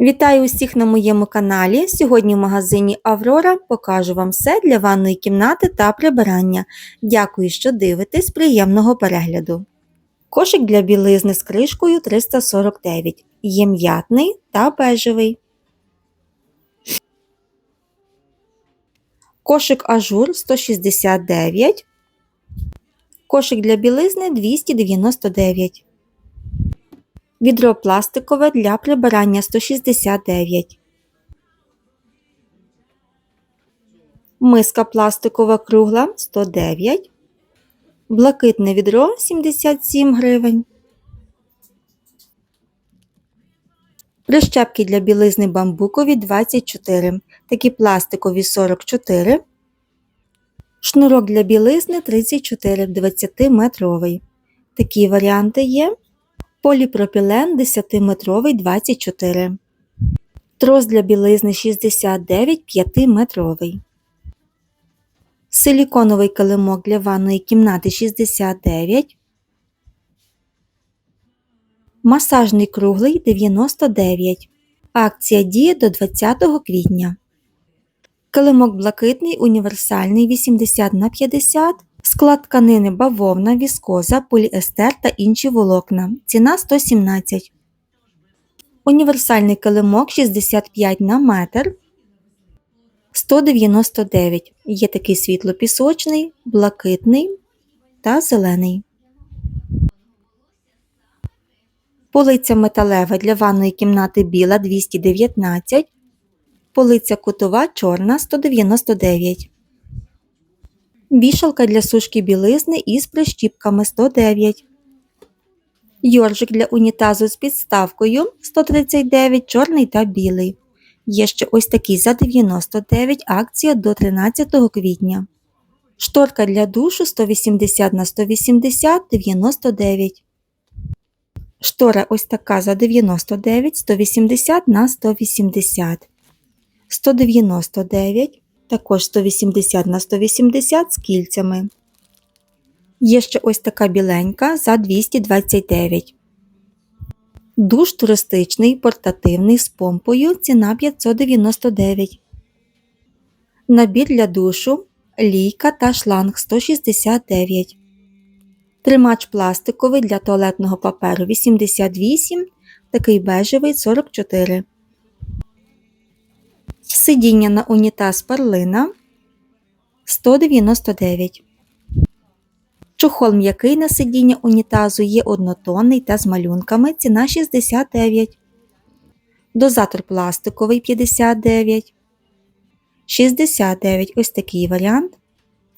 Вітаю усіх на моєму каналі. Сьогодні в магазині Аврора покажу вам все для ванної кімнати та прибирання. Дякую, що дивитесь. Приємного перегляду. Кошик для білизни з кришкою 349. Є м'ятний та бежевий. Кошик ажур 169. Кошик для білизни 299. Відро пластикове для прибирання 169. Миска пластикова кругла 109. Блакитне відро 77 гривень. Прищепки для білизни бамбукові 24. Такі пластикові 44. Шнурок для білизни 34 20-метровий. Такі варіанти є. Поліпропілен 10-метровий 24. Трос для білизни 69 5-метровий. Силіконовий килимок для ванної кімнати 69. Масажний круглий 99. Акція діє до 20 квітня. Килимок блакитний універсальний 80 на 50 Склад тканини бавовна, віскоза, поліестер та інші волокна. Ціна 117. Універсальний килимок 65 на метр 199. Є такий світло-пісочний, блакитний та зелений. Полиця металева для ванної кімнати біла 219. Полиця кутова чорна 199. Вішалка для сушки білизни із прищіпками 109. Йоржик для унітазу з підставкою 139 чорний та білий. Є ще ось такий за 99 акція до 13 квітня. Шторка для душу 180 на 180 99. Штора ось така за 99 180 на 180 199 також 180 на 180 з кільцями. Є ще ось така біленька за 229. Душ туристичний, портативний з помпою ціна 599. Набір для душу, лійка та шланг 169. Тримач пластиковий для туалетного паперу 88, такий бежевий 44. Сидіння на унітаз перлина 199. Чохол м'який на сидіння унітазу є однотонний та з малюнками. Ціна 69. Дозатор пластиковий 59. 69. Ось такий варіант.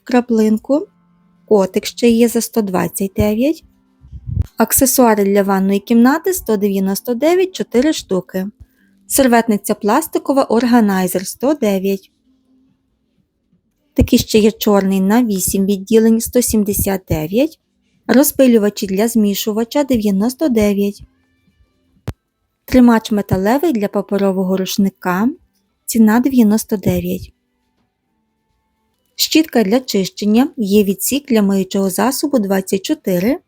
Краплинку. Котик ще є за 129. Аксесуари для ванної кімнати 199 4 штуки. Серветниця пластикова органайзер 109. Такий ще є чорний на 8 відділень 179. Розпилювачі для змішувача 99. Тримач металевий для паперового рушника. Ціна 99. Щітка для чищення є відсік для миючого засобу 24.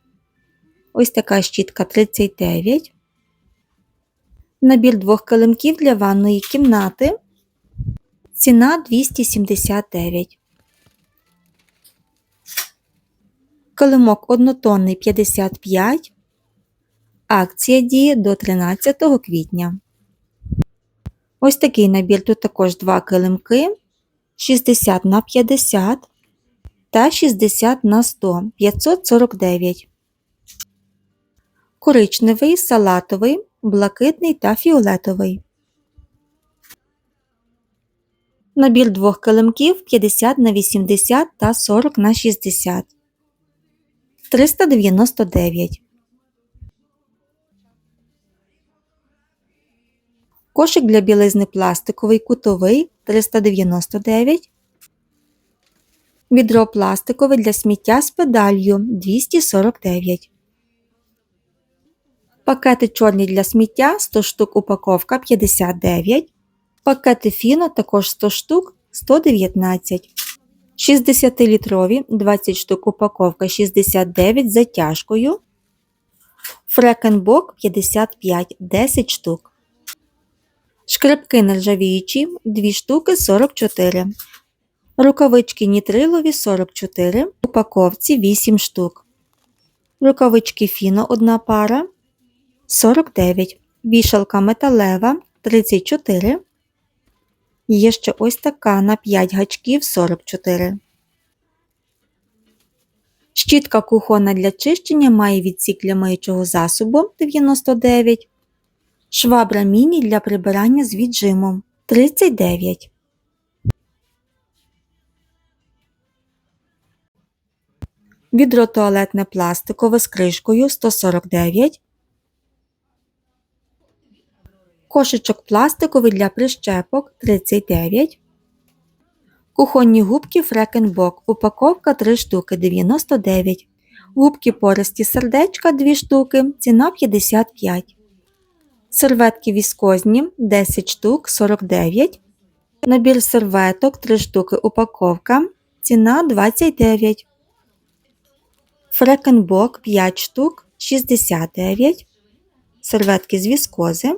Ось така щітка 39 набір двох килимків для ванної кімнати. Ціна 279. Килимок однотонний 55. Акція діє до 13 квітня. Ось такий набір. Тут також два килимки 60 на 50 та 60 на 100 549. Коричневий салатовий блакитний та фіолетовий. Набір двох килимків 50 на 80 та 40 на 60 399. Кошик для білизни пластиковий кутовий 399. Відро пластикове для сміття з педалью 249. Пакети чорні для сміття 100 штук упаковка 59. Пакети фіно також 100 штук 119. 60-літрові 20 штук упаковка 69 з затяжкою. Фрекенбок 55 10 штук. Шкребки нержавіючі 2 штуки 44. Рукавички нітрилові 44. Упаковці 8 штук. Рукавички фіно 1 пара 49. Вішалка металева 34. Є ще ось така на 5 гачків 44. Щітка кухонна для чищення має відсік для миючого засобу 99. Швабра міні для прибирання з віджимом 39. Відро туалетне пластикове з кришкою 149. Кошечок пластиковий для прищепок 39. Кухонні губки Фрекенбок. Упаковка 3 штуки 99. Губки пористі сердечка 2 штуки. Ціна 55. Серветки віскозні 10 штук 49. Набір серветок 3 штуки упаковка. Ціна 29. Фрекенбок 5 штук 69. Серветки з віскози.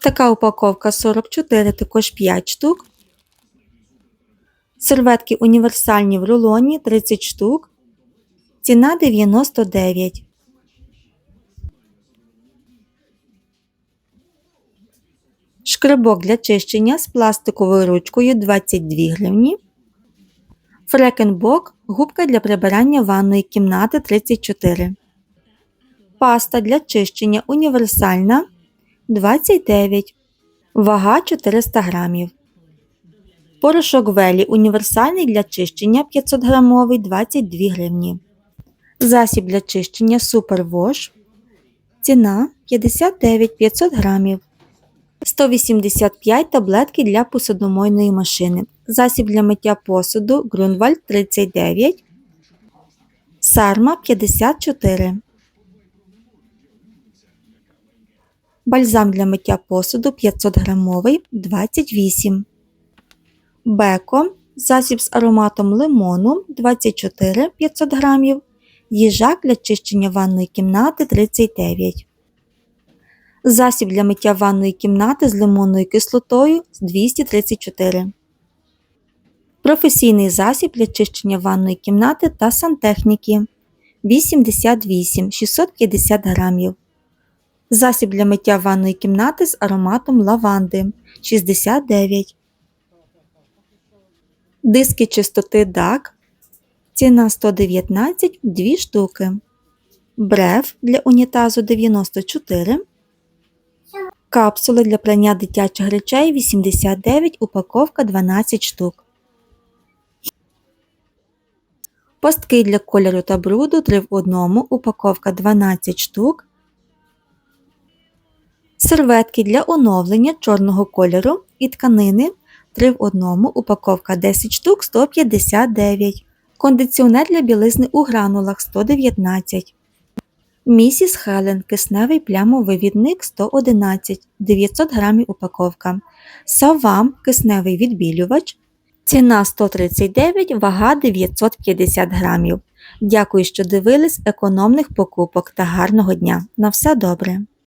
Така упаковка 44, також 5 штук. Серветки універсальні в рулоні 30 штук. Ціна 99. Шкребок для чищення з пластиковою ручкою 22 гривні. Фрекенбок губка для прибирання ванної кімнати 34. Паста для чищення універсальна 29. Вага 400 грамів. Порошок велі універсальний для чищення 500 грамовий 22 гривні. Засіб для чищення Superwash. Ціна 59 500 грамів. 185 таблетки для посудомойної машини. Засіб для миття посуду Грунвальд 39. Сарма 54. Бальзам для миття посуду 500 грамовий 28. Беко. Засіб з ароматом лимону 24 500 грамів. Їжак для чищення ванної кімнати 39. Засіб для миття ванної кімнати з лимонною кислотою 234. Професійний засіб для чищення ванної кімнати та сантехніки 88 650 грамів. Засіб для миття ванної кімнати з ароматом лаванди 69. Диски чистоти DAC. Ціна 119 2 штуки. Брев для унітазу 94. Капсули для прання дитячих речей 89, упаковка 12 штук. Пастки для кольору та бруду 3 в 1, упаковка 12 штук. Серветки для оновлення чорного кольору і тканини 3 в 1, упаковка 10 штук 159. Кондиціонер для білизни у гранулах 119. Місіс Хелен кисневий плямовий відник 111 900 грамів упаковка. Савам кисневий відбілювач. Ціна 139, вага 950 грамів. Дякую, що дивились економних покупок та гарного дня. На все добре!